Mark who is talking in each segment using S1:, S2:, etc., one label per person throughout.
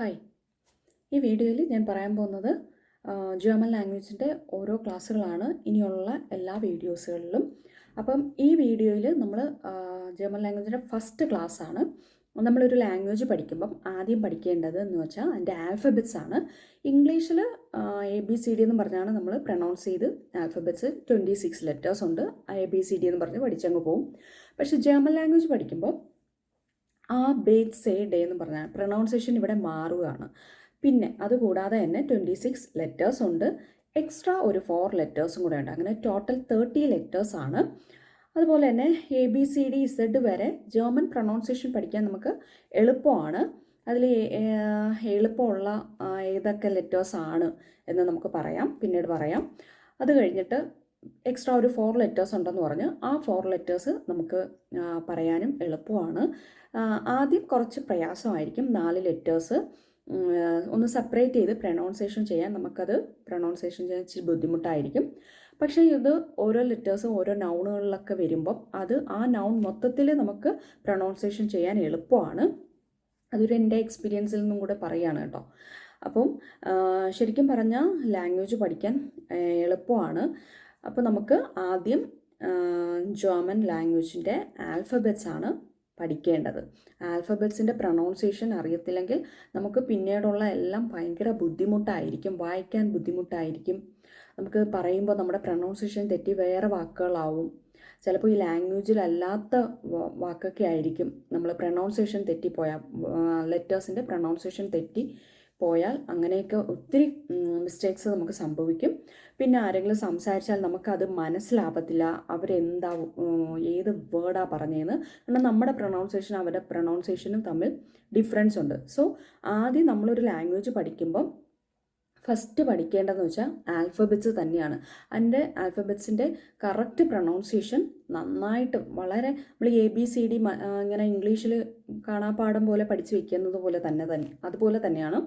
S1: Hi. ഈ വീഡിയോയിൽ ഞാൻ പറയാൻ പോകുന്നത് ജർമ്മൻ ലാംഗ്വേജിന്റെ ഓരോ ക്ലാസ്സുകളാണ് ഇനിയുള്ള എല്ലാ വീഡിയോസുകളിലും. അപ്പം ഈ വീഡിയോയിൽ നമ്മൾ ജർമ്മൻ ലാംഗ്വേജിന്റെ ഫസ്റ്റ് ക്ലാസ് ക്ലാസ്സാണ് നമ്മളൊരു ലാംഗ്വേജ് പഠിക്കുമ്പം ആദ്യം പഠിക്കേണ്ടത് എന്ന് വെച്ചാൽ അതിന്റെ ആൽഫബറ്റ്സ് ആണ്. ഇംഗ്ലീഷിൽ എ ബി സി ഡി എന്ന് പറഞ്ഞാണ് നമ്മൾ പ്രൊണൗൺസ് ചെയ്ത് ആൽഫബറ്റ്സ് ട്വന്റി സിക്സ് ലെറ്റേഴ്സ് ഉണ്ട് എ ബി സി ഡി എന്ന് പറഞ്ഞ് പഠിച്ചങ്ങ് പോകും പക്ഷേ ജർമ്മൻ ലാംഗ്വേജ് പഠിക്കുമ്പോൾ ആ ബേത്ത് സേ ഡേ എന്ന് പറഞ്ഞാൽ പ്രൊണൗൺസിയേഷൻ ഇവിടെ മാറുകയാണ്. പിന്നെ അതുകൂടാതെ തന്നെ ട്വന്റി സിക്സ് ലെറ്റേഴ്സ് ഉണ്ട്. എക്സ്ട്രാ ഒരു ഫോർ ലെറ്റേഴ്സും കൂടെ ഉണ്ട് അങ്ങനെ ടോട്ടൽ തേർട്ടി ലെറ്റേഴ്സ് ആണ്. അതുപോലെ തന്നെ A B C D Z വരെ ജർമ്മൻ പ്രൊണൗൺസിയേഷൻ പഠിക്കാൻ നമുക്ക് എളുപ്പമാണ്. അതിൽ എളുപ്പമുള്ള ഏതൊക്കെ ലെറ്റേഴ്സ് ആണ് എന്ന് നമുക്ക് പറയാം. പിന്നീട് പറയാം. അത് കഴിഞ്ഞിട്ട് എക്സ്ട്രാ ഒരു ഫോർ ലെറ്റേഴ്സ് ഉണ്ടെന്ന് പറഞ്ഞ് ആ ഫോർ ലെറ്റേഴ്സ് നമുക്ക് പറയാനും എളുപ്പമാണ്. ആദ്യം കുറച്ച് പ്രയാസമായിരിക്കും നാല് ലെറ്റേഴ്സ്. ഒന്ന് സെപ്പറേറ്റ് ചെയ്ത് പ്രൊണൗൺസേഷൻ ചെയ്യാൻ നമുക്കത് പ്രൊണൗൺസേഷൻ ചെയ്യാൻ ഇച്ചിരി ബുദ്ധിമുട്ടായിരിക്കും. പക്ഷേ ഇത് ഓരോ ലെറ്റേഴ്സും ഓരോ നൗണുകളിലൊക്കെ വരുമ്പം അത് ആ നൗൺ മൊത്തത്തിൽ നമുക്ക് പ്രൊണൗൺസേഷൻ ചെയ്യാൻ എളുപ്പമാണ്. അതൊരു എന്റെ എക്സ്പീരിയൻസിൽ നിന്നും കൂടെ പറയുകയാണ് കേട്ടോ. അപ്പം ശരിക്കും പറഞ്ഞാൽ ലാംഗ്വേജ് പഠിക്കാൻ എളുപ്പമാണ്. അപ്പോൾ നമുക്ക് ആദ്യം ജർമ്മൻ ലാംഗ്വേജിന്റെ ആൽഫബറ്റ്സ് ആണ് പഠിക്കേണ്ടത്. ആൽഫബറ്റ്സിന്റെ പ്രൊണൗൺസിയേഷൻ അറിയത്തില്ലെങ്കിൽ നമുക്ക് പിന്നീടുള്ള എല്ലാം ഭയങ്കര ബുദ്ധിമുട്ടായിരിക്കും വായിക്കാൻ ബുദ്ധിമുട്ടായിരിക്കും. നമുക്ക് പറയുമ്പോൾ നമ്മുടെ പ്രൊണൗൺസിയേഷൻ തെറ്റി വേറെ വാക്കുകളാവും. ചിലപ്പോൾ ഈ ലാംഗ്വേജിലല്ലാത്ത വാക്കൊക്കെ ആയിരിക്കും. നമ്മൾ പ്രൊണൗൺസിയേഷൻ തെറ്റിപ്പോയാൽ ലെറ്റേഴ്സിന്റെ പ്രൊണൗൺസിയേഷൻ തെറ്റി പോയാൽ അങ്ങനെയൊക്കെ ഒത്തിരി മിസ്റ്റേക്സ് നമുക്ക് സംഭവിക്കും. പിന്നെ ആരെങ്കിലും സംസാരിച്ചാൽ നമുക്കത് മനസ്സിലാവത്തില്ല. അവരെന്താ ഏത് വേർഡാ പറഞ്ഞതെന്ന് കാരണം നമ്മുടെ പ്രൊണൗൺസിയേഷൻ അവരുടെ പ്രൊണൗൺസിയേഷനും തമ്മിൽ ഡിഫറൻസ് ഉണ്ട്. സോ ആദ്യം നമ്മളൊരു ലാംഗ്വേജ് പഠിക്കുമ്പം ഫസ്റ്റ് പഠിക്കേണ്ടതെന്ന് വെച്ചാൽ ആൽഫബറ്റ്സ് തന്നെയാണ്. അതിന്റെ ആൽഫബറ്റ്സിന്റെ കറക്റ്റ് പ്രൊണൗൺസിയേഷൻ നന്നായിട്ട് വളരെ നമ്മൾ എ ബി സി ഡി ഇങ്ങനെ ഇംഗ്ലീഷിൽ കാണാപ്പാടം പോലെ പഠിച്ചു വെക്കുന്നത് പോലെ തന്നെ തന്നെ അതുപോലെ തന്നെയാണ്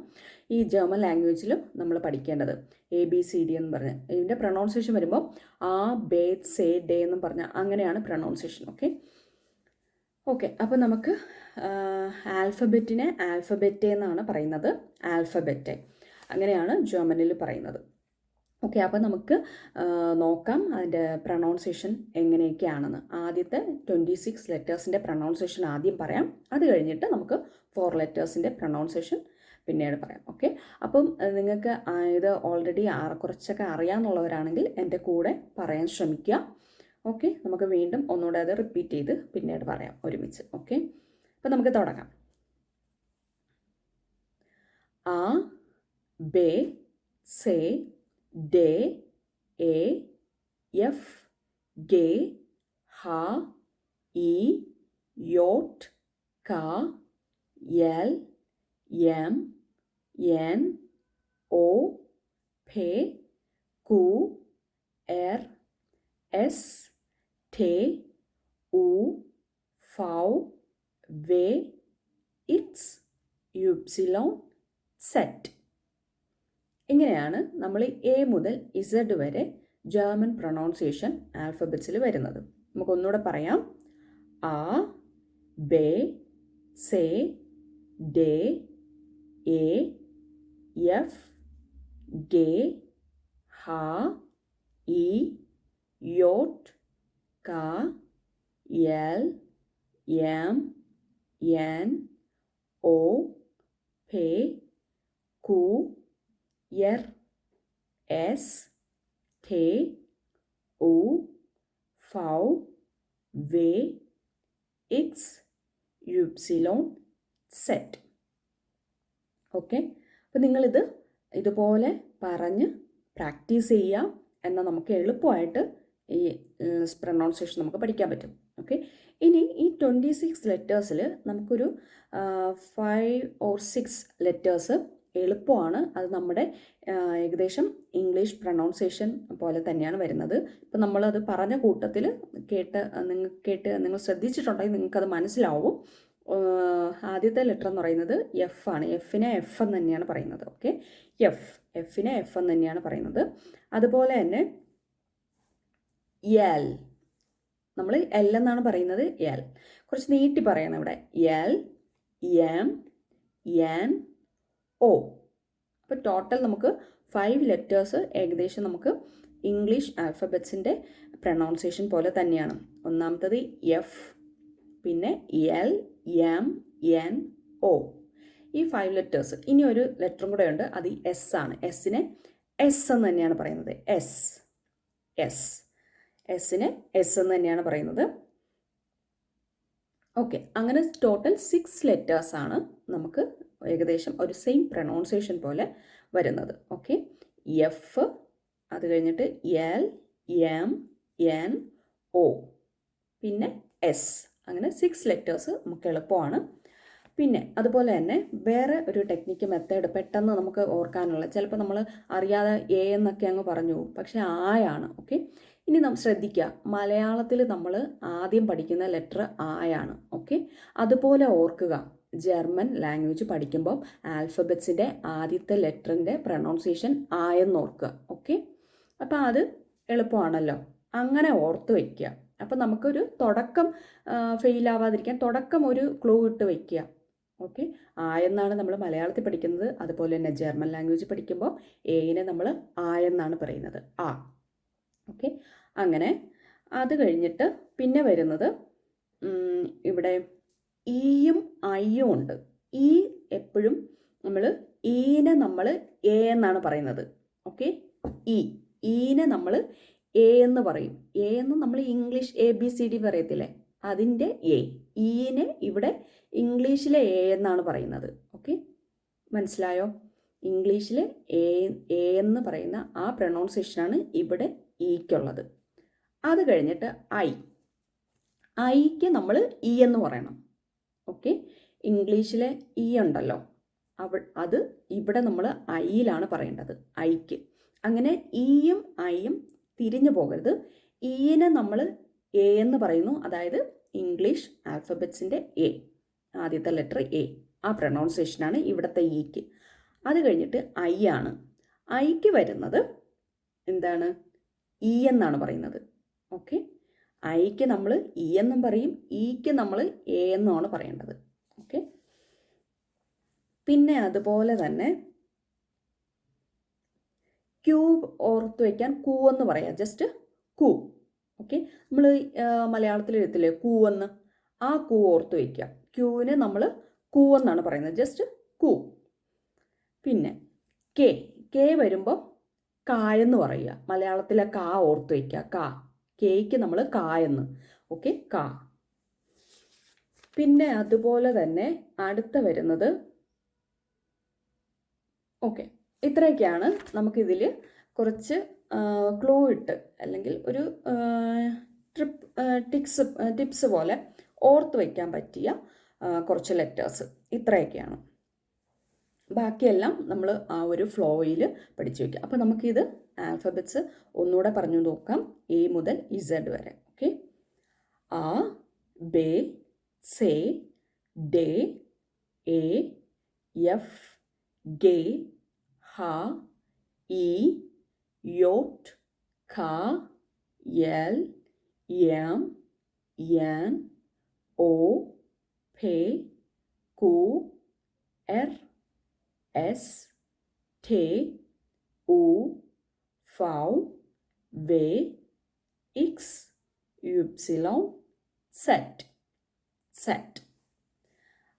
S1: ഈ ജർമ്മൻ ലാംഗ്വേജിലും നമ്മൾ പഠിക്കേണ്ടത്. എ ബി സി ഡി എന്ന് പറഞ്ഞ്. ഇതിന്റെ പ്രൊണൗൺസിയേഷൻ വരുമ്പോൾ ആ ബേ സേ ഡേ എന്നും പറഞ്ഞാൽ അങ്ങനെയാണ് പ്രൊണൗൺസിയേഷൻ ഓക്കെ ഓക്കെ അപ്പോൾ നമുക്ക് ആൽഫബറ്റിനെ ആൽഫബറ്റ് എന്നാണ് പറയുന്നത്. ആൽഫബറ്റ് അങ്ങനെയാണ് ജർമ്മനിൽ പറയുന്നത്. ഓക്കെ അപ്പോൾ നമുക്ക് നോക്കാം അതിന്റെ പ്രൊണൗൺസിയേഷൻ എങ്ങനെയൊക്കെയാണെന്ന്. ആദ്യത്തെ ട്വന്റി സിക്സ് ലെറ്റേഴ്സിന്റെ പ്രൊണൗൺസിയേഷൻ ആദ്യം പറയാം. അത് കഴിഞ്ഞിട്ട് നമുക്ക് ഫോർ ലെറ്റേഴ്സിന്റെ പ്രൊണൗൺസിയേഷൻ പിന്നീട് പറയാം. ഓക്കെ അപ്പം നിങ്ങൾക്ക് ഇത് ഓൾറെഡി കുറച്ചൊക്കെ അറിയാമെന്നുള്ളവരാണെങ്കിൽ എന്റെ കൂടെ പറയാൻ ശ്രമിക്കുക. ഓക്കെ നമുക്ക് വീണ്ടും ഒന്നുകൂടെ അത് റിപ്പീറ്റ് ചെയ്ത് പിന്നീട് പറയാം ഒരുമിച്ച്. ഓക്കെ അപ്പം നമുക്ക് തുടങ്ങാം. ആ ബെ സെ ഡെ എ എഫ് ഗെ ഹ ഇ യോട്ട് ക എൽ എം എൻ ഒ ഫെ കു എർ എസ് ടെ ഉ ഫൗ വെ ഇറ്റ്സ് യുപ്സിലോൺ സെറ്റ് ഇങ്ങനെയാണ് നമ്മൾ എ മുതൽ ഇസഡ് വരെ ജർമ്മൻ പ്രൊണൗൺസിയേഷൻ ആൽഫബറ്റ്സിൽ വരുന്നത്. നമുക്കൊന്നുകൂടെ പറയാം. ആ ബെ സെ ഡേ എ എഫ് ഗെ ഹ ഇ യോട്ട് ക എൽ എം എൻ ഒ പെ കു എർ എസ് ടെ ഉ ഫൗ വേ ഇക്സ് യുപ്സിലോൺ സെറ്റ് ഓക്കെ അപ്പോൾ നിങ്ങളിത് ഇതുപോലെ പറഞ്ഞ് പ്രാക്ടീസ് ചെയ്യാം എന്നാൽ നമുക്ക് എളുപ്പമായിട്ട് ഈ പ്രൊണൗൺസിയേഷൻ നമുക്ക് പഠിക്കാൻ പറ്റും. ഓക്കെ ഇനി ഈ ട്വന്റി സിക്സ് ലെറ്റേഴ്സിൽ നമുക്കൊരു ഫൈവ് ഓർ സിക്സ് ലെറ്റേഴ്സ് എളുപ്പമാണ്. അത് നമ്മുടെ ഏകദേശം ഇംഗ്ലീഷ് പ്രൊണൗൺസിയേഷൻ പോലെ തന്നെയാണ് വരുന്നത്. ഇപ്പം നമ്മളത് പറഞ്ഞ കൂട്ടത്തിൽ കേട്ട് നിങ്ങൾ കേട്ട് നിങ്ങൾ ശ്രദ്ധിച്ചിട്ടുണ്ടെങ്കിൽ നിങ്ങൾക്കത് മനസ്സിലാവും. ആദ്യത്തെ ലെറ്റർ എന്ന് പറയുന്നത് എഫ് ആണ്. എഫിനെ എഫ് എന്ന് തന്നെയാണ് പറയുന്നത്. ഓക്കെ? എഫ് എഫിനെ എഫ് എന്ന് തന്നെയാണ് പറയുന്നത്. അതുപോലെ തന്നെ എൽ നമ്മൾ എൽ എന്നാണ് പറയുന്നത് എൽ കുറച്ച് നീട്ടി പറയണം ഇവിടെ. എൽ എം എൻ ഒ അപ്പോൾ ടോട്ടൽ നമുക്ക് ഫൈവ് ലെറ്റേഴ്സ് ഏകദേശം നമുക്ക് ഇംഗ്ലീഷ് ആൽഫബറ്റ്സിന്റെ പ്രൊണൗൺസിയേഷൻ പോലെ തന്നെയാണ്. ഒന്നാമത്തത് എഫ് പിന്നെ എൽ എം എൻ ഒ ഈ ഫൈവ് ലെറ്റേഴ്സ് ഇനി ഒരു ലെറ്ററും കൂടെ ഉണ്ട്. അത് എസ് ആണ്. എസ്സിനെ എസ് എന്ന് തന്നെയാണ് പറയുന്നത്. എസ് എസ് എസ്സിനെ എസ് എന്ന് തന്നെയാണ് പറയുന്നത്. ഓക്കെ അങ്ങനെ ടോട്ടൽ സിക്സ് ലെറ്റേഴ്സ് ആണ് നമുക്ക് ഏകദേശം ഒരു സെയിം പ്രൊണൗൺസിയേഷൻ പോലെ വരുന്നത്. ഓക്കെ എഫ് അത് കഴിഞ്ഞിട്ട് എൽ എം എൻ ഒ പിന്നെ എസ് അങ്ങനെ സിക്സ് ലെറ്റേഴ്സ് നമുക്ക് എളുപ്പമാണ്. പിന്നെ അതുപോലെ തന്നെ വേറെ ഒരു ടെക്നിക്ക് മെത്തേഡ് പെട്ടെന്ന് നമുക്ക് ഓർക്കാനുള്ള ചിലപ്പോൾ നമ്മൾ അറിയാതെ എ എന്നൊക്കെ അങ്ങ് പറഞ്ഞു പോകും. പക്ഷേ ആയാണ് ഓക്കെ ഇനി നാം ശ്രദ്ധിക്കുക മലയാളത്തിൽ നമ്മൾ ആദ്യം പഠിക്കുന്ന ലെറ്റർ ആയാണ് ഓക്കെ അതുപോലെ ഓർക്കുക. ജർമ്മൻ ലാംഗ്വേജ് പഠിക്കുമ്പോൾ ആൽഫബറ്റ്സിന്റെ ആദ്യത്തെ ലെറ്ററിന്റെ പ്രൊണൗൺസിയേഷൻ ആയെന്ന് ഓർക്കുക ഓക്കെ? അപ്പോൾ അത് എളുപ്പമാണല്ലോ. അങ്ങനെ ഓർത്ത് വയ്ക്കുക. അപ്പോൾ നമുക്കൊരു തുടക്കം ഫെയിൽ ആവാതിരിക്കാൻ തുടക്കം ഒരു ക്ലൂ ഇട്ട് വയ്ക്കുക ഓക്കെ? ആയെന്നാണ് നമ്മൾ മലയാളത്തിൽ പഠിക്കുന്നത്. അതുപോലെ തന്നെ ജർമ്മൻ ലാംഗ്വേജ് പഠിക്കുമ്പോൾ എയിനെ നമ്മൾ ആയെന്നാണ് പറയുന്നത്. ആ ഓക്കെ? അങ്ങനെ അത് കഴിഞ്ഞിട്ട് പിന്നെ വരുന്നത് ഇവിടെ ഈയും ഐയും ഉണ്ട്. ഈ എപ്പോഴും നമ്മൾ ഈനെ നമ്മൾ എ എന്നാണ് പറയുന്നത്. ഓക്കെ? ഇ ഈനെ നമ്മൾ എ എന്ന് പറയും. എ എന്ന് നമ്മൾ English A B C D പറയത്തില്ലേ? അതിന്റെ എ. ഈനെ ഇവിടെ ഇംഗ്ലീഷിലെ എ എന്നാണ് പറയുന്നത്. ഓക്കെ? മനസ്സിലായോ? ഇംഗ്ലീഷിൽ എ എ എന്ന് പറയുന്ന ആ പ്രൊണൗൺസിയേഷനാണ് ഇവിടെ ഈക്കുള്ളത്. അത് കഴിഞ്ഞിട്ട് ഐ. ഐക്ക് നമ്മൾ ഇ എന്ന് പറയണം. ഓക്കെ? ഇംഗ്ലീഷിലെ ഇ ഉണ്ടല്ലോ. അവ അത് ഇവിടെ നമ്മൾ ഐയിലാണ് പറയേണ്ടത്. ഐക്ക്. അങ്ങനെ ഇയും ഐയും തിരിഞ്ഞു പോകരുത്. ഈനെ നമ്മൾ എ എന്ന് പറയുന്നു. അതായത് ഇംഗ്ലീഷ് ആൽഫബറ്റ്സിന്റെ എ. ആദ്യത്തെ ലെറ്റർ എ. ആ പ്രൊണൗൺസിയേഷനാണ് ഇവിടുത്തെ ഇക്ക് അത് കഴിഞ്ഞിട്ട് ഐ ആണ്. ഐക്ക് വരുന്നത് എന്താണ്? ഇ എന്നാണ് പറയുന്നത്. ഓക്കെ? ഐക്ക് നമ്മൾ ഇ എന്നും പറയും ഇക്ക് നമ്മൾ എ എന്നുമാണ് പറയേണ്ടത്. ഓക്കെ? പിന്നെ അതുപോലെ തന്നെ ക്യൂബ് ഓർത്ത് വയ്ക്കാൻ കൂ എന്ന് പറയാം. ജസ്റ്റ് കൂ. ഓക്കെ? നമ്മൾ മലയാളത്തിൽ എഴുത്തില്ലേ കൂ എന്ന്. ആ കൂ ഓർത്ത് വയ്ക്കുക ക്യൂവിന് നമ്മൾ കൂ എന്നാണ് പറയുന്നത്. ജസ്റ്റ് കൂ. പിന്നെ കെ. കെ വരുമ്പോൾ കായെന്ന് പറയുക. മലയാളത്തിലെ കാ ഓർത്ത് വയ്ക്കുക കാ. കേക്ക് നമ്മൾ കായെന്ന്. ഓക്കെ കാ. പിന്നെ അതുപോലെ തന്നെ അടുത്ത വരുന്നത് ഓക്കെ ഇത്രയൊക്കെയാണ് നമുക്കിതിൽ കുറച്ച് ക്ലൂ ഇട്ട് അല്ലെങ്കിൽ ഒരു ട്രിപ്പ് ടിക്സ് ടിപ്സ് പോലെ ഓർത്ത് വയ്ക്കാൻ പറ്റിയ കുറച്ച് ലെറ്റേഴ്സ് ഇത്രയൊക്കെയാണ്. ബാക്കിയെല്ലാം നമ്മൾ ആ ഒരു ഫ്ലോയിൽ പഠിച്ചു വയ്ക്കുക. അപ്പോൾ നമുക്കിത് ആൽഫബറ്റ്സ് ഒന്നുകൂടെ പറഞ്ഞു നോക്കാം. എ മുതൽ ഇസഡ് വരെ. ഓക്കെ ആ ബേ സേ ഡേ എ എഫ് ഗേ ഹ ഇ യോട്ട് ഖ എൽ എം എൻ ഒ ഫേ കു എർ എസ് T U V W X Y Z. Set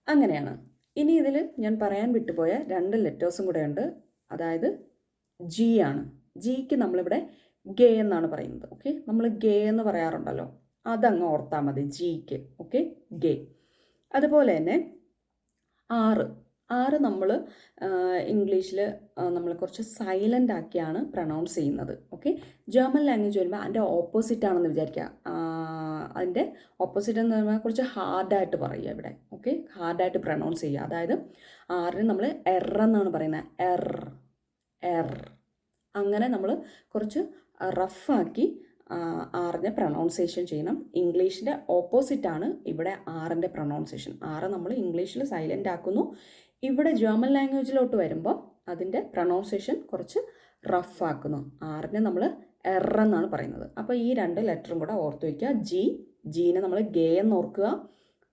S1: അങ്ങനെയാണ്. ഇനി ഇതിൽ ഞാൻ പറയാൻ വിട്ടുപോയ രണ്ട് ലെറ്റേഴ്സും കൂടെ ഉണ്ട് അതായത് ജി ആണ്. ജിക്ക് നമ്മളിവിടെ ഗേ എന്നാണ് പറയുന്നത്. ഓക്കെ നമ്മൾ ഗേ എന്ന് പറയാറുണ്ടല്ലോ. അതങ്ങ് ഓർത്താൽ മതി ജിക്ക് ഓക്കെ ഗേ അതുപോലെ തന്നെ ആറ് ആറ് നമ്മൾ ഇംഗ്ലീഷിൽ നമ്മൾ കുറച്ച് സൈലന്റ് ആക്കിയാണ് പ്രൊണൗൺസ് ചെയ്യുന്നത്. ഓക്കെ ജർമ്മൻ ലാംഗ്വേജ് വരുമ്പോൾ അതിന്റെ ഓപ്പോസിറ്റ് ആണെന്ന് വിചാരിക്കുക അതിന്റെ ഓപ്പോസിറ്റ് എന്ന് പറയുമ്പോൾ കുറച്ച് ഹാർഡായിട്ട് പറയുക ഇവിടെ. ഓക്കെ ഹാർഡായിട്ട് പ്രൊണൗൺസ് ചെയ്യുക. അതായത് ആറിന് നമ്മൾ എർ എന്നാണ് പറയുന്നത് എർ എർ അങ്ങനെ നമ്മൾ കുറച്ച് റഫാക്കി ആറിന്റെ പ്രൊണൗൺസിയേഷൻ ചെയ്യണം. ഇംഗ്ലീഷിന്റെ ഓപ്പോസിറ്റാണ് ഇവിടെ ആറിന്റെ പ്രൊണൗൺസിയേഷൻ ആറ് നമ്മൾ ഇംഗ്ലീഷിൽ സൈലന്റ് ആക്കുന്നു. ഇവിടെ ജർമ്മൻ ലാംഗ്വേജിലോട്ട് വരുമ്പോൾ അതിന്റെ പ്രൊണൗൺസിയേഷൻ കുറച്ച് റഫാക്കുന്നു ആറിനെ നമ്മൾ എർ എന്നാണ് പറയുന്നത്. അപ്പോൾ ഈ രണ്ട് ലെറ്ററും കൂടെ ഓർത്ത് വയ്ക്കുക ജി ജീനെ നമ്മൾ ഗേ എന്ന് ഓർക്കുക.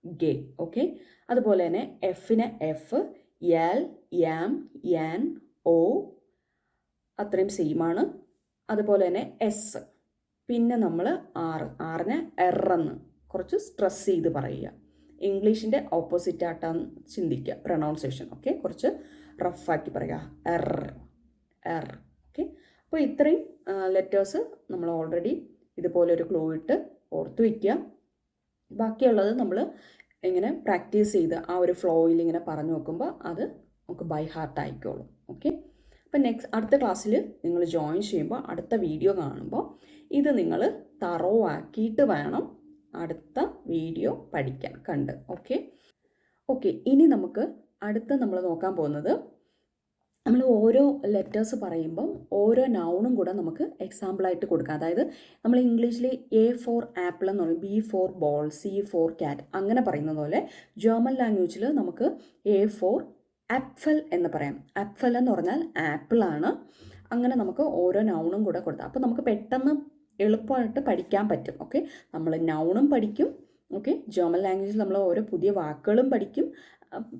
S1: ഗേ ഓക്കെ അതുപോലെ തന്നെ എഫിനെ F L M N O അത്രയും സെയിമാണ് അതുപോലെ തന്നെ എസ് പിന്നെ നമ്മൾ ആറ് ആറിനെ എറെന്ന് കുറച്ച് സ്ട്രെസ് ചെയ്ത് പറയുക. ഇംഗ്ലീഷിന്റെ ഓപ്പോസിറ്റ് ആട്ടാന്ന് ചിന്തിക്കുക പ്രൊണൗൺസിയേഷൻ ഓക്കെ കുറച്ച് റഫാക്കി പറയുക. എർ എർ ഓക്കെ അപ്പോൾ ഇത്രയും ലെറ്റേഴ്സ് നമ്മൾ ഓൾറെഡി ഇതുപോലെ ഒരു ക്ലൂ ഇട്ട് ഓർത്ത് വയ്ക്കുക ബാക്കിയുള്ളത് നമ്മൾ ഇങ്ങനെ പ്രാക്ടീസ് ചെയ്ത് ആ ഒരു ഫ്ലോയിൽ ഇങ്ങനെ പറഞ്ഞു നോക്കുമ്പോൾ അത് നമുക്ക് ബൈ ഹാർട്ട് ആയിക്കോളും. ഓക്കെ അപ്പം നെക്സ്റ്റ് അടുത്ത ക്ലാസ്സിൽ നിങ്ങൾ ജോയിൻ ചെയ്യുമ്പോൾ അടുത്ത വീഡിയോ കാണുമ്പോൾ ഇത് നിങ്ങൾ തറോ ആക്കിയിട്ട് വേണം അടുത്ത വീഡിയോ പഠിക്കാം. കണ്ട്. ഓക്കെ? ഓക്കെ ഇനി നമുക്ക് അടുത്ത നമ്മൾ നോക്കാൻ പോകുന്നത് നമ്മൾ ഓരോ ലെറ്റേഴ്സ് പറയുമ്പം ഓരോ നൗണും കൂടെ നമുക്ക് എക്സാമ്പിളായിട്ട് കൊടുക്കാം. അതായത് നമ്മൾ ഇംഗ്ലീഷിൽ എ ഫോർ ആപ്പിൾ എന്ന് പറയും B for ball C for cat അങ്ങനെ പറയുന്നത് പോലെ ജർമ്മൻ ലാംഗ്വേജിൽ നമുക്ക് എ ഫോർ ആപ്ഫൽ എന്ന് പറയാം. ആപ്ഫൽ എന്ന് പറഞ്ഞാൽ ആപ്പിളാണ് അങ്ങനെ നമുക്ക് ഓരോ നൗണും കൂടെ കൊടുത്താൽ അപ്പോൾ നമുക്ക് പെട്ടെന്ന് എളുപ്പമായിട്ട് പഠിക്കാൻ പറ്റും ഓക്കെ നമ്മൾ നൗണും പഠിക്കും ഓക്കെ ജർമ്മൻ ലാംഗ്വേജിൽ നമ്മൾ ഓരോ പുതിയ വാക്കുകളും പഠിക്കും.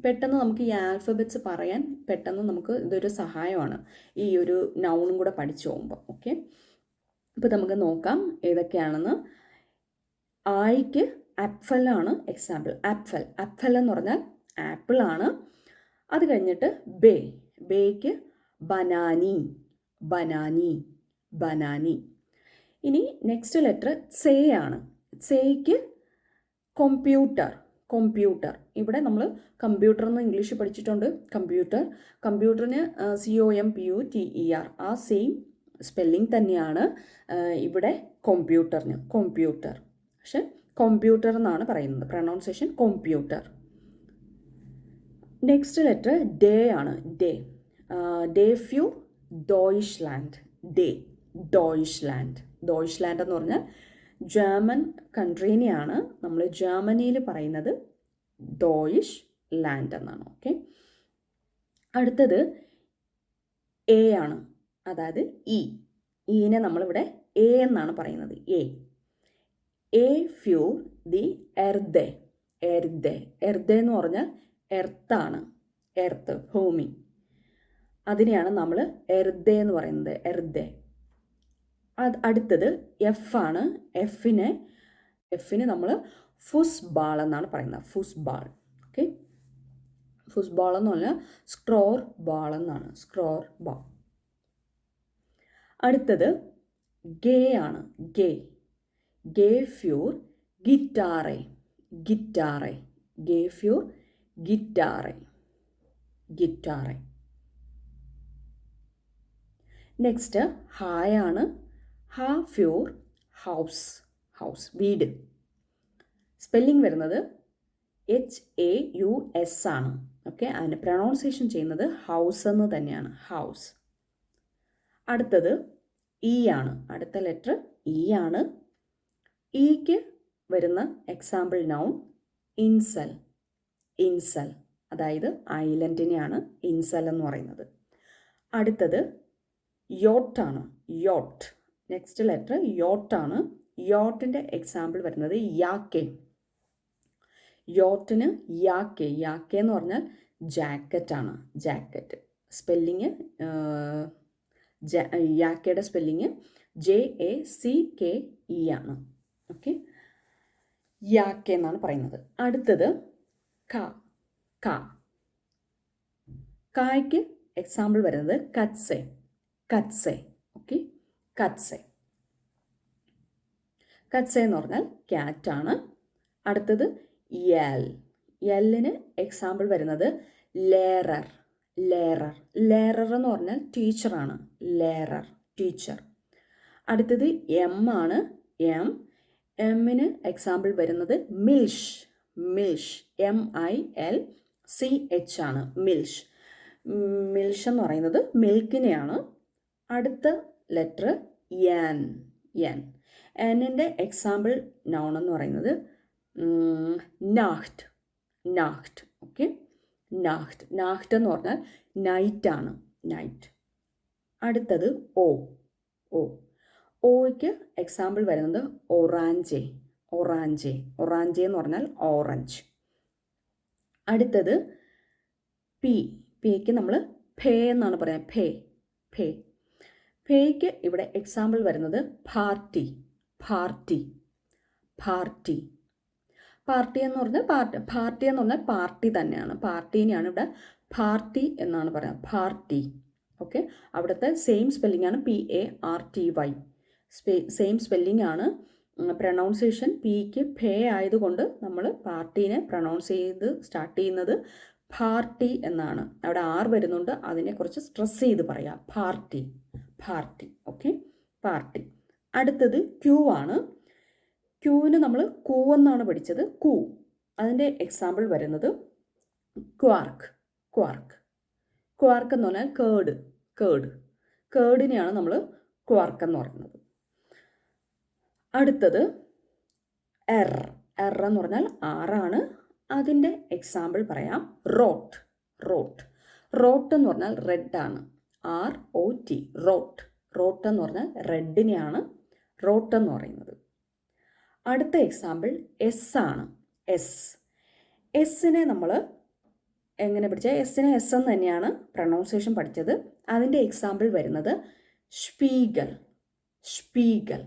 S1: പെട്ടെന്ന് നമുക്ക് ഈ ആൽഫബറ്റ്സ് പറയാൻ പെട്ടെന്ന് നമുക്ക് ഇതൊരു സഹായമാണ് ഈ ഒരു നൗണും കൂടെ പഠിച്ചു പോകുമ്പോൾ ഓക്കെ ഇപ്പോൾ നമുക്ക് നോക്കാം ഏതൊക്കെയാണെന്ന്. ആയിക്ക് ആപ്ഫലാണ് എക്സാമ്പിൾ ആപ്ഫൽ ആപ്ഫൽ എന്ന് പറഞ്ഞാൽ ആപ്പിൾ ആണ്. അത് കഴിഞ്ഞിട്ട് ബേ. ബേക്ക് ബനാനി. ബനാനി. ബനാനി. ഇനി നെക്സ്റ്റ് ലെറ്റർ സേ ആണ്. സേയ്ക്ക് കമ്പ്യൂട്ടർ കമ്പ്യൂട്ടർ ഇവിടെ നമ്മൾ കമ്പ്യൂട്ടർ എന്ന് ഇംഗ്ലീഷ് പഠിച്ചിട്ടുണ്ട്. Computer കമ്പ്യൂട്ടറിന് C O M P U T E R ആ സെയിം സ്പെല്ലിംഗ് തന്നെയാണ് ഇവിടെ കമ്പ്യൂട്ടറിന് കമ്പ്യൂട്ടർ പക്ഷെ കമ്പ്യൂട്ടർ എന്നാണ് പറയുന്നത്. പ്രൊണൗൺസിയേഷൻ കമ്പ്യൂട്ടർ നെക്സ്റ്റ് ലെറ്റർ ഡേ ആണ്. ഡേ ഡേ ഫ്യൂ ഡോയിഷ് ലാൻഡ് ഡേ ഡോയിഷ്ലാൻഡ് ഡോയിഷ്ലാൻഡ് എന്ന് പറഞ്ഞാൽ ജർമ്മൻ കൺട്രീനെയാണ് നമ്മൾ ജർമ്മനിയിൽ പറയുന്നത് ഡോയിഷ് ലാൻഡ് എന്നാണ് ഓക്കെ? അടുത്തത് എ ആണ് അതായത് ഇ. ഈനെ നമ്മളിവിടെ എ എന്നാണ് പറയുന്നത് എ. എ ഫ്യൂ ദി എർദെ എർദെ. എർദെ എന്ന് പറഞ്ഞാൽ എർത്താണ് എർത്ത് ഭൂമി. അതിനെയാണ് നമ്മൾ എർദെ എന്ന് പറയുന്നത് എർദെ. അത് അടുത്തത് എഫ് ആണ്. എഫിന് എഫിന് നമ്മൾ ഫുസ്ബാൾ എന്നാണ് പറയുന്നത്. ഫുസ്ബാൾ ഓക്കെ ഫുസ്ബോൾ എന്ന് പറഞ്ഞാൽ സ്ക്രോർ ബാൾ എന്നാണ്. സ്ക്രോർ ബാൾ അടുത്തത് ഗേ ആണ്. ഗേ ഗേ ഫ്യൂർ ഗിറ്റാറെ ഗിറ്റാറെ ഗേ ഫ്യൂർ ഗിറ്റാറെ ഗിറ്റാറെ നെക്സ്റ്റ് ഹായ് ആണ് യുവർ ഹൗസ് ഹൗസ് വീട്. സ്പെല്ലിംഗ് വരുന്നത് എച്ച് എ യു എസ് ആണ്. ഓക്കെ അതിന് പ്രൊണൗൺസിയേഷൻ ചെയ്യുന്നത് ഹൗസ് എന്ന് തന്നെയാണ്. ഹൗസ് അടുത്തത് ഇ ആണ്. അടുത്ത ലെറ്റർ ഇ ആണ്. ഇക്ക് വരുന്ന എക്സാമ്പിൾ നൗൺ ഇൻസൽ ഇൻസൽ അതായത് ഐലൻഡിനെയാണ് ഇൻസൽ എന്ന് പറയുന്നത്. അടുത്തത് യോട്ടാണ് യോട്ട് നെക്സ്റ്റ് ലെറ്റർ യോട്ടാണ് യോട്ടിന്റെ എക്സാമ്പിൾ വരുന്നത് യാക്കെ. യോട്ടിന് യാക്കെ. യാക്കെ എന്ന് പറഞ്ഞാൽ ജാക്കറ്റാണ് jacket spelling യാക്കയുടെ spelling J A C K E ആണ്. ഓക്കെ യാക്കെ എന്നാണ് പറയുന്നത്. അടുത്തത് ക. ക. കായ്ക്ക് എക്സാമ്പിൾ വരുന്നത് കറ്റ്സെ കറ്റ്സെ ഓക്കെ കറ്റ്സെ കത്സെ എന്ന് പറഞ്ഞാൽ ക്യാറ്റാണ് അടുത്തത് യൽ. യല്ലിന് എക്സാമ്പിൾ വരുന്നത് ലേറർ. ലേറർ. ലേറർ എന്ന് പറഞ്ഞാൽ ടീച്ചറാണ് ലേറർ ടീച്ചർ അടുത്തത് എം ആണ്. എം. എമ്മിന് എക്സാമ്പിൾ വരുന്നത് മിൽഷ്. മിൽഷ്. M I L C H ആണ്. മിൽഷ്. മിൽഷ് എന്ന് പറയുന്നത് മിൽക്കിനെയാണ്. അടുത്ത ലെറ്റർ എൻ എൻ. എന്റെ എക്സാമ്പിൾ നൗൺ എന്ന് പറയുന്നത് നാഹ്റ്റ് നാഹ്റ്റ് ഓക്കെ നാഹ്റ്റ് നാഹ്റ്റ് എന്ന് പറഞ്ഞാൽ ആണ് നൈറ്റ് അടുത്തത് ഓ ഓ ഓയ്ക്ക് എക്സാമ്പിൾ വരുന്നത് ഒറാഞ്ചെ ഒറാഞ്ചെ ഒറാഞ്ചെ എന്ന് പറഞ്ഞാൽ ഓറഞ്ച് അടുത്തത് പി പിക്ക് നമ്മൾ ഫേ എന്നാണ് പറയാം ഫേ ഫേ ഫേക്ക് ഇവിടെ എക്സാമ്പിൾ വരുന്നത് പാർട്ടി പാർട്ടി പാർട്ടി. പാർട്ടി എന്ന് പറഞ്ഞാൽ പാർട്ടി പാർട്ടി എന്ന് പറഞ്ഞാൽ പാർട്ടി തന്നെയാണ്. പാർട്ടീനെയാണ് ഇവിടെ പാർട്ടി എന്നാണ് പറയുന്നത്. പാർട്ടി. ഓക്കെ അവിടുത്തെ സെയിം സ്പെല്ലിംഗ് ആണ് P A R T Y same spelling ആണ് പ്രൊണൗൺസിയേഷൻ പിക്ക് ഫേ ആയതുകൊണ്ട് നമ്മൾ പാർട്ടീനെ പ്രൊണൗൺസ് ചെയ്ത് സ്റ്റാർട്ട് ചെയ്യുന്നത് പാർട്ടി എന്നാണ്. അവിടെ ആർ വരുന്നുണ്ട്. അതിനെ കുറച്ച് സ്ട്രെസ് ചെയ്ത് പറയാം. പാർട്ടി. പാർട്ടി ഓക്കെ പാർട്ടി അടുത്തത് ക്യൂ ആണ്. ക്യൂവിന് നമ്മൾ കൂ എന്നാണ് പഠിച്ചത്. കൂ. അതിന്റെ എക്സാമ്പിൾ വരുന്നത് ക്വാർക്ക് ക്വാർക്ക് ക്വാർക്ക് എന്ന് പറഞ്ഞാൽ കേട് കേട്. കേടിനെയാണ് നമ്മൾ ക്വാർക്ക് എന്ന് പറയുന്നത്. അടുത്തത് എർ എർ എന്ന് പറഞ്ഞാൽ ആറാണ് അതിന്റെ എക്സാമ്പിൾ പറയാം. റോട്ട് റോട്ട് റോട്ട് എന്ന് പറഞ്ഞാൽ റെഡ് ആണ്. ആർ ഒ ടി റോട്ട്. റോട്ട് എന്ന് പറഞ്ഞാൽ റെഡിനെയാണ് റോട്ട് എന്ന് പറയുന്നത്. അടുത്ത എക്സാമ്പിൾ എസ് ആണ്. എസ് എസ്സിനെ നമ്മൾ എങ്ങനെ പഠിച്ചാൽ എസ്സിനെ എസ് എന്ന് തന്നെയാണ് പ്രൊണൗൺസിയേഷൻ പഠിച്ചത്. അതിന്റെ എക്സാമ്പിൾ വരുന്നത് ഷ്പീഗൽ ഷ്പീഗൽ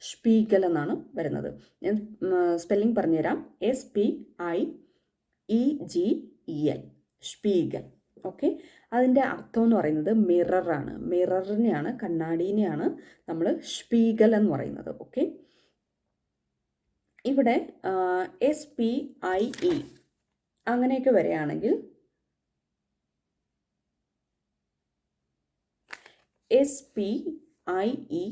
S1: ഷ്പീഗൽ എന്നാണ് വരുന്നത്. ഞാൻ സ്പെല്ലിംഗ് പറഞ്ഞുതരാം. S P I E G E L ഷ്പീഗൽ okay അതിന്റെ അർത്ഥം എന്ന് പറയുന്നത് മിററാണ് മിററിനെയാണ് കണ്ണാടീനെയാണ് നമ്മൾ ഷ്പീഗൽ എന്ന് പറയുന്നത്. ഓക്കെ ഇവിടെ എസ് പി ഐ ഇ അങ്ങനെയൊക്കെ വരികയാണെങ്കിൽ S P I E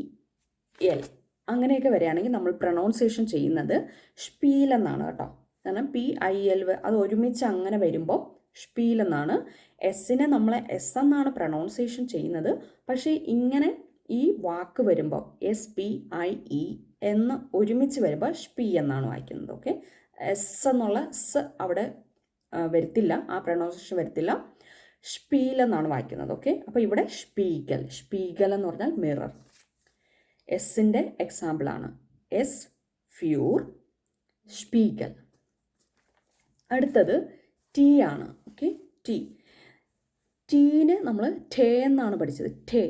S1: L അങ്ങനെയൊക്കെ വരികയാണെങ്കിൽ നമ്മൾ പ്രൊണൗൺസിയേഷൻ ചെയ്യുന്നത് ഷ്പീൽ എന്നാണ് കേട്ടോ. കാരണം പി ഐ എൽ അത് ഒരുമിച്ച് അങ്ങനെ വരുമ്പോൾ ഷ്പീൽ എന്നാണ് എസ്സിനെ നമ്മൾ എസ് എന്നാണ് പ്രൊണൗൺസിയേഷൻ ചെയ്യുന്നത് പക്ഷേ ഇങ്ങനെ ഈ വാക്ക് വരുമ്പോൾ എസ് പി ഐ ഇ എന്ന് ഒരുമിച്ച് വരുമ്പോൾ ഷ്പി എന്നാണ് വായിക്കുന്നത് ഓക്കെ എസ് എന്നുള്ള സ് അവിടെ വരുത്തില്ല ആ പ്രൊണൗൺസിയേഷൻ വരുത്തില്ല ഷ്പീൽ എന്നാണ് വായിക്കുന്നത് ഓക്കെ അപ്പോൾ ഇവിടെ ഷ്പീഗൽ ഷ്പീഗൽ എന്ന് പറഞ്ഞാൽ മിറർ എസിന്റെ എക്സാമ്പിളാണ് എസ് ഫ്യൂർ ഷ്പീഗൽ അടുത്തത് ടി ആണ് ടി. ടീന് നമ്മൾ ടേ എന്നാണ് പഠിച്ചത്. ടേ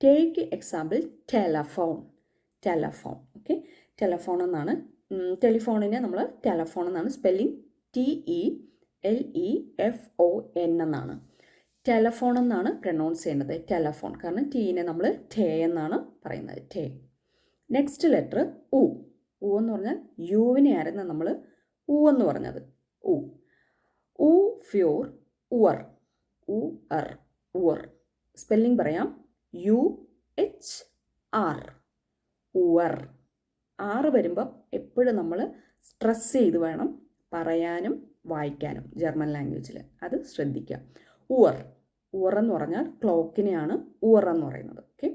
S1: take example telephone telephone okay telephone എന്നാണ്. ടെലിഫോണിനെ നമ്മൾ ടെലഫോൺ എന്നാണ്. Spelling T E L E F O N എന്നാണ്. ടെലഫോൺ എന്നാണ് പ്രൊനൗൺസ് ചെയ്യുന്നത്. ടെലഫോൺ കാരണം ടീനെ നമ്മൾ ടേ എന്നാണ് പറയുന്നത്. ടേ നെക്സ്റ്റ് ലെറ്റർ ഉ ഉ എന്ന് പറഞ്ഞാൽ യുവിനെ ആയിരുന്നു നമ്മൾ ഉ എന്ന് പറഞ്ഞത്. ഉ ഉ ഫ്യൂർ ഉവർ ഉ അർ ഉവർ സ്പെല്ലിംഗ് പറയാം. U H R. ഉവർ ആറ് വരുമ്പം എപ്പോഴും നമ്മൾ സ്ട്രെസ് ചെയ്ത് വേണം പറയാനും വായിക്കാനും ജർമ്മൻ ലാംഗ്വേജിൽ അത് ശ്രദ്ധിക്കുക. ഉവർ ഉവർ എന്ന് പറഞ്ഞാൽ ക്ലോക്കിനെയാണ് ഉവർ എന്ന് പറയുന്നത്. ഓക്കെ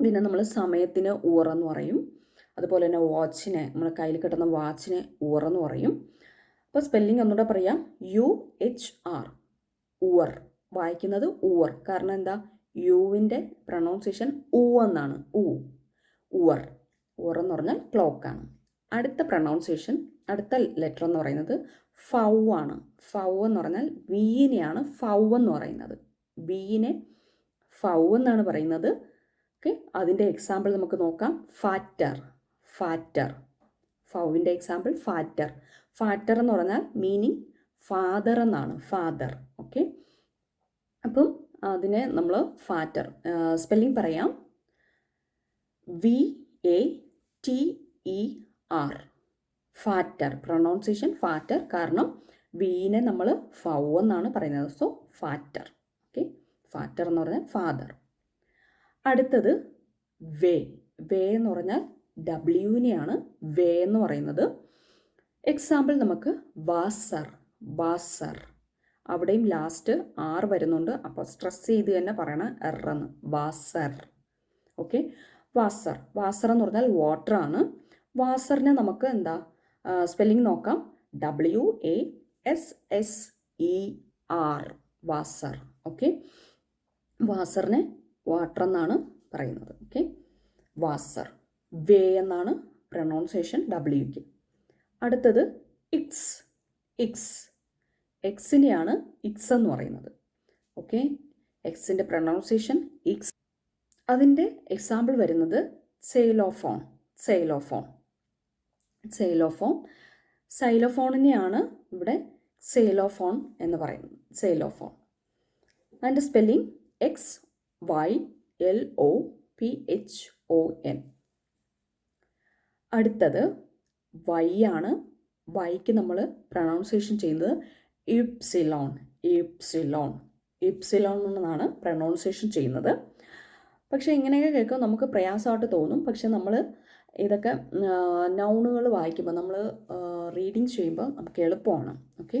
S1: പിന്നെ നമ്മൾ സമയത്തിന് ഉവർ എന്ന് പറയും. അതുപോലെ തന്നെ വാച്ചിനെ നമ്മൾ കയ്യിൽ കിട്ടുന്ന വാച്ചിനെ ഉവർ എന്ന് പറയും. അപ്പോൾ സ്പെല്ലിംഗ് ഒന്നുകൂടെ പറയാം. യു എച്ച് ആർ ഉവർ. വായിക്കുന്നത് ഉവർ. കാരണം എന്താ? യുവിന്റെ പ്രൊണൗൺസിയേഷൻ ഉ എന്നാണ്. ഉ. ഉവർ. ഉവർ എന്ന് പറഞ്ഞാൽ ക്ലോക്ക് ആണ്. അടുത്ത പ്രൊണൗൺസിയേഷൻ അടുത്ത ലെറ്റർ എന്ന് പറയുന്നത് ഫൗ ആണ്. ഫൗ എന്ന് പറഞ്ഞാൽ വീനെയാണ് ഫൗ എന്ന് പറയുന്നത്. വീനെ ഫൗ എന്നാണ് പറയുന്നത്. ഓക്കെ? അതിന്റെ എക്സാമ്പിൾ നമുക്ക് നോക്കാം. ഫാറ്റർ. ഫാറ്റർ. ഫൗവിന്റെ എക്സാമ്പിൾ ഫാറ്റർ. ഫാറ്റർ എന്ന് പറഞ്ഞാൽ മീനിങ് ഫാദർ എന്നാണ്. ഫാദർ ഓക്കെ അപ്പം അതിനെ നമ്മൾ ഫാറ്റർ സ്പെല്ലിംഗ് പറയാം. V A T E R fatter pronunciation ഫാറ്റർ കാരണം വീനെ നമ്മൾ ഫൗ എന്നാണ് പറയുന്നത്. സോ ഫാറ്റർ ഓക്കെ ഫാറ്റർ എന്ന് പറഞ്ഞാൽ ഫാദർ അടുത്തത് വേ വേ എന്ന് പറഞ്ഞാൽ ഡബ്ല്യുവിനെയാണ് വേ എന്ന് പറയുന്നത്. എക്സാമ്പിൾ നമുക്ക് വാസർ വാസർ. അവിടെയും ലാസ്റ്റ് ആർ വരുന്നുണ്ട്. അപ്പോൾ സ്ട്രെസ് ചെയ്ത് തന്നെ പറയണം എറന്ന് വാസർ. ഓക്കെ വാസർ. വാസർ എന്ന് പറഞ്ഞാൽ വാട്ടർ ആണ്. വാസറിനെ നമുക്ക് എന്താ? സ്പെല്ലിംഗ് നോക്കാം. W A S S E R വാസർ. Okay വാസറിനെ വാട്ടർ എന്നാണ് പറയുന്നത്. ഓക്കെ വാസർ. വേ എന്നാണ് പ്രൊണൗൺസേഷൻ ഡബ്ല്യുക്ക് അടുത്തത് ഇക്സ് ഇക്സ് എക്സിനെയാണ് ഇക്സ് എന്ന് പറയുന്നത്. ഓക്കെ എക്സിന്റെ പ്രൊണൗൺസിയേഷൻ ഇക്സ് അതിന്റെ എക്സാമ്പിൾ വരുന്നത് സെയിലോഫോൺ സെയിലോഫോൺ സെയിലോഫോൺ സൈലോഫോണിനെയാണ് ഇവിടെ സെയിലോഫോൺ എന്ന് പറയുന്നത്. സെയിലോഫോൺ അതിന്റെ spelling X Y L O P H O N അടുത്തത് വൈ ആണ് വൈക്ക് നമ്മൾ പ്രൊണൗൺസിയേഷൻ ചെയ്യുന്നത് ഇപ്സിലോൺ ഇപ്സിലോൺ ഇപ്സിലോൺ എന്നാണ് പ്രൊണൗൺസിയേഷൻ ചെയ്യുന്നത്. പക്ഷേ ഇങ്ങനെയൊക്കെ കേൾക്കുമ്പോൾ നമുക്ക് പ്രയാസമായിട്ട് തോന്നും. പക്ഷേ നമ്മൾ ഇതൊക്കെ നൗണുകൾ വായിക്കുമ്പോൾ നമ്മൾ റീഡിങ് ചെയ്യുമ്പോൾ നമുക്ക് എളുപ്പമാണ്. ഓക്കെ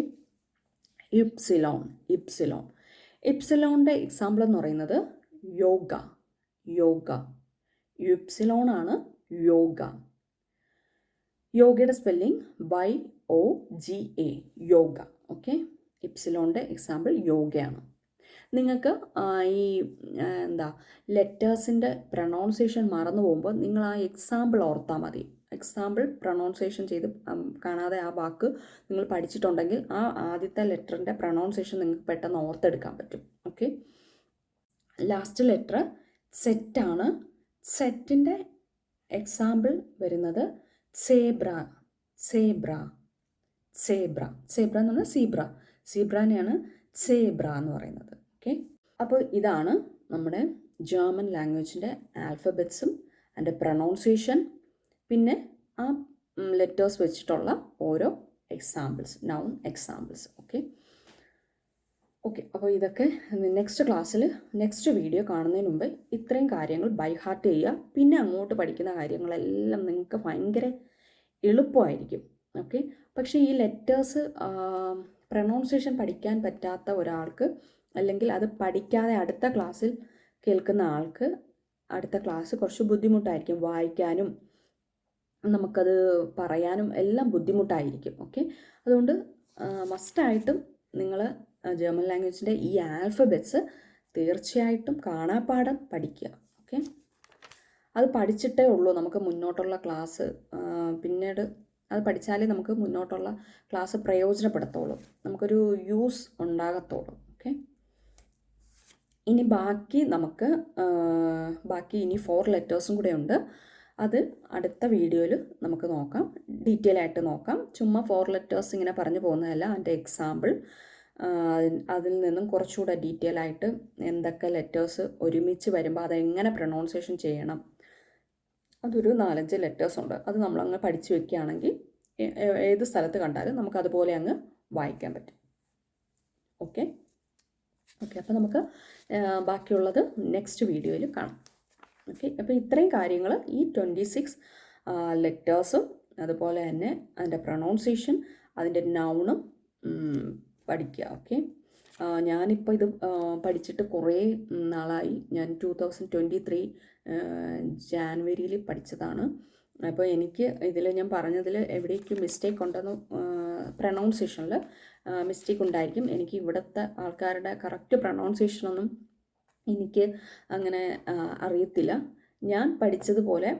S1: ഇപ്സിലോൺ ഇപ്സിലോൺ ഇപ്സിലോണിന്റെ എക്സാമ്പിൾ എന്ന് പറയുന്നത് യോഗ യോഗ യുപ്സിലോൺ ആണ് യോഗ യോഗയുടെ spelling Y O G A yoga. Okay ഇപ്സിലോണിന്റെ example യോഗയാണ്. നിങ്ങൾക്ക് ഈ എന്താ ലെറ്റേഴ്സിന്റെ പ്രൊണൗൺസിയേഷൻ മറന്നു പോകുമ്പോൾ നിങ്ങൾ ആ എക്സാമ്പിൾ ഓർത്താൽ മതി. എക്സാമ്പിൾ പ്രൊണൗൺസിയേഷൻ ചെയ്ത് കാണാതെ ആ വാക്ക് നിങ്ങൾ പഠിച്ചിട്ടുണ്ടെങ്കിൽ ആ ആദ്യത്തെ ലെറ്ററിന്റെ പ്രൊണൗൺസിയേഷൻ നിങ്ങൾക്ക് പെട്ടെന്ന് ഓർത്തെടുക്കാൻ പറ്റും. ഓക്കെ ലാസ്റ്റ് ലെറ്റർ സെറ്റാണ് സെറ്റിന്റെ എക്സാമ്പിൾ വരുന്നത് സേബ്ര സേബ്ര സേബ്ര സേബ്ര എന്ന് പറഞ്ഞാൽ സീബ്ര സീബ്രാനെയാണ് സേബ്ര എന്ന് പറയുന്നത്. ഓക്കെ അപ്പോൾ ഇതാണ് നമ്മുടെ ജർമ്മൻ ലാംഗ്വേജിന്റെ ആൽഫബറ്റ്സും അതിന്റെ പ്രൊണൗൺസിയേഷൻ പിന്നെ ആ ലെറ്റേഴ്സ് വെച്ചിട്ടുള്ള ഓരോ examples noun examples okay okay അപ്പോൾ ഇതൊക്കെ നെക്സ്റ്റ് ക്ലാസ്സിൽ നെക്സ്റ്റ് വീഡിയോ കാണുന്നതിന് മുമ്പ് ഇത്രയും കാര്യങ്ങൾ ബൈ ഹാർട്ട് ചെയ്യുക. പിന്നെ അങ്ങോട്ട് പഠിക്കുന്ന കാര്യങ്ങളെല്ലാം നിങ്ങൾക്ക് ഭയങ്കര എളുപ്പമായിരിക്കും. ഓക്കെ പക്ഷേ ഈ ലെറ്റേഴ്സ് പ്രൊണൗൺസിയേഷൻ പഠിക്കാൻ പറ്റാത്ത ഒരാൾക്ക് അല്ലെങ്കിൽ അത് പഠിക്കാതെ അടുത്ത ക്ലാസ്സിൽ കേൾക്കുന്ന ആൾക്ക് അടുത്ത ക്ലാസ് കുറച്ച് ബുദ്ധിമുട്ടായിരിക്കും. വായിക്കാനും നമുക്കത് പറയാനും എല്ലാം ബുദ്ധിമുട്ടായിരിക്കും. ഓക്കെ അതുകൊണ്ട് മസ്റ്റായിട്ടും നിങ്ങൾ ജർമ്മൻ ലാംഗ്വേജിന്റെ ഈ ആൽഫബറ്റ്സ് തീർച്ചയായിട്ടും കാണാപ്പാഠം പഠിക്കുക ഓക്കെ അത് പഠിച്ചിട്ടേ ഉള്ളൂ നമുക്ക് മുന്നോട്ടുള്ള ക്ലാസ് പിന്നീട് അത് പഠിച്ചാലേ നമുക്ക് മുന്നോട്ടുള്ള ക്ലാസ് പ്രയോജനപ്പെടുത്തുള്ളൂ. നമുക്കൊരു യൂസ് ഉണ്ടാകത്തുള്ളൂ ഓക്കെ ഇനി ബാക്കി നമുക്ക് ബാക്കി ഇനി ഫോർ ലെറ്റേഴ്സും കൂടെ ഉണ്ട്. അത് അടുത്ത വീഡിയോയിൽ നമുക്ക് നോക്കാം. ഡീറ്റെയിൽ ആയിട്ട് നോക്കാം. ചുമ്മാ ഫോർ ലെറ്റേഴ്സ് ഇങ്ങനെ പറഞ്ഞു പോകുന്നതല്ല. അതിന്റെ എക്സാമ്പിൾ അതിൽ നിന്നും കുറച്ചുകൂടെ ഡീറ്റെയിൽ ആയിട്ട് എന്തൊക്കെ ലെറ്റേഴ്സ് ഒരുമിച്ച് വരുമ്പോൾ അതെങ്ങനെ പ്രൊണൗൺസിയേഷൻ ചെയ്യണം. അതൊരു നാലഞ്ച് ലെറ്റേഴ്സ് ഉണ്ട്. അത് നമ്മളങ്ങ് പഠിച്ചു വെക്കുകയാണെങ്കിൽ ഏത് സ്ഥലത്ത് കണ്ടാലും നമുക്ക് അതുപോലെ അങ്ങ് വായിക്കാൻ പറ്റും. ഓക്കെ ഓക്കെ അപ്പോൾ നമുക്ക് ബാക്കിയുള്ളത് നെക്സ്റ്റ് വീഡിയോയിൽ കാണാം. ഓക്കെ അപ്പോൾ ഇത്രയും കാര്യങ്ങൾ ഈ ട്വന്റി സിക്സ് ലെറ്റേഴ്സും അതുപോലെ തന്നെ അതിന്റെ പ്രൊണൗൺസിയേഷൻ അതിന്റെ നൗണും പഠിക്കുക ഓക്കെ ഞാനിപ്പോൾ ഇത് പഠിച്ചിട്ട് കുറേ നാളായി. ഞാൻ ടു തൗസൻഡ് ട്വന്റി ത്രീ ജാനുവരിയിൽ പഠിച്ചതാണ്. അപ്പോൾ എനിക്ക് ഇതിൽ ഞാൻ പറഞ്ഞതിൽ എവിടേക്കും മിസ്റ്റേക്ക് ഉണ്ടെന്ന് പ്രൊണൗൺസിയേഷനിൽ മിസ്റ്റേക്ക് ഉണ്ടായിരിക്കും. എനിക്ക് ഇവിടുത്തെ ആൾക്കാരുടെ കറക്റ്റ് പ്രൊണൗൺസിയേഷനൊന്നും എനിക്ക് അങ്ങനെ അറിയത്തില്ല. ഞാൻ പഠിച്ചതുപോലെ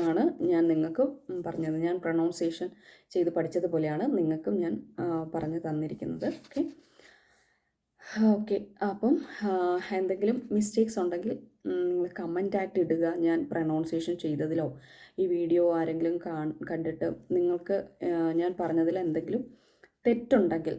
S1: ആണ് ഞാൻ നിങ്ങൾക്ക് പറഞ്ഞത്. ഞാൻ പ്രൊണൗൺസിയേഷൻ ചെയ്ത് പഠിച്ചതുപോലെയാണ് നിങ്ങൾക്കും ഞാൻ പറഞ്ഞു തന്നിരിക്കുന്നത്. ഓക്കെ ഓക്കെ അപ്പം എന്തെങ്കിലും മിസ്റ്റേക്സ് ഉണ്ടെങ്കിൽ നിങ്ങൾ കമന്റായിട്ട് ഇടുക. ഞാൻ പ്രൊണൗൺസിയേഷൻ ചെയ്തതിലോ ഈ വീഡിയോ ആരെങ്കിലും കണ്ടിട്ട് നിങ്ങൾക്ക് ഞാൻ പറഞ്ഞതിൽ എന്തെങ്കിലും തെറ്റുണ്ടെങ്കിൽ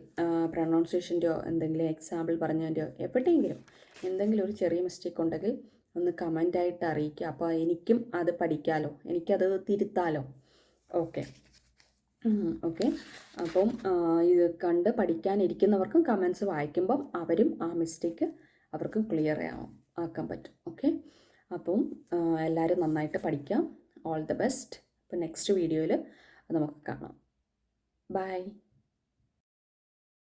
S1: പ്രൊണൗൺസിയേഷന്റെയോ എന്തെങ്കിലും എക്സാമ്പിൾ പറഞ്ഞതിന്റെയോ എപ്പോഴെങ്കിലും എന്തെങ്കിലും ഒരു ചെറിയ മിസ്റ്റേക്ക് ഉണ്ടെങ്കിൽ ഒന്ന് കമന്റായിട്ട് അറിയിക്കുക അപ്പോൾ എനിക്കും അത് പഠിക്കാമല്ലോ എനിക്കത് തിരുത്താലോ. ഓക്കെ ഓക്കെ അപ്പം ഇത് കണ്ട് പഠിക്കാനിരിക്കുന്നവർക്കും കമൻസ് വായിക്കുമ്പം അവരും ആ മിസ്റ്റേക്ക് അവർക്കും ക്ലിയർ ആക്കാൻ പറ്റും. ഓക്കെ അപ്പം എല്ലാവരും നന്നായിട്ട് പഠിക്കാം. ഓൾ ദ ബെസ്റ്റ് അപ്പം നെക്സ്റ്റ് വീഡിയോയിൽ നമുക്ക് കാണാം. ബൈ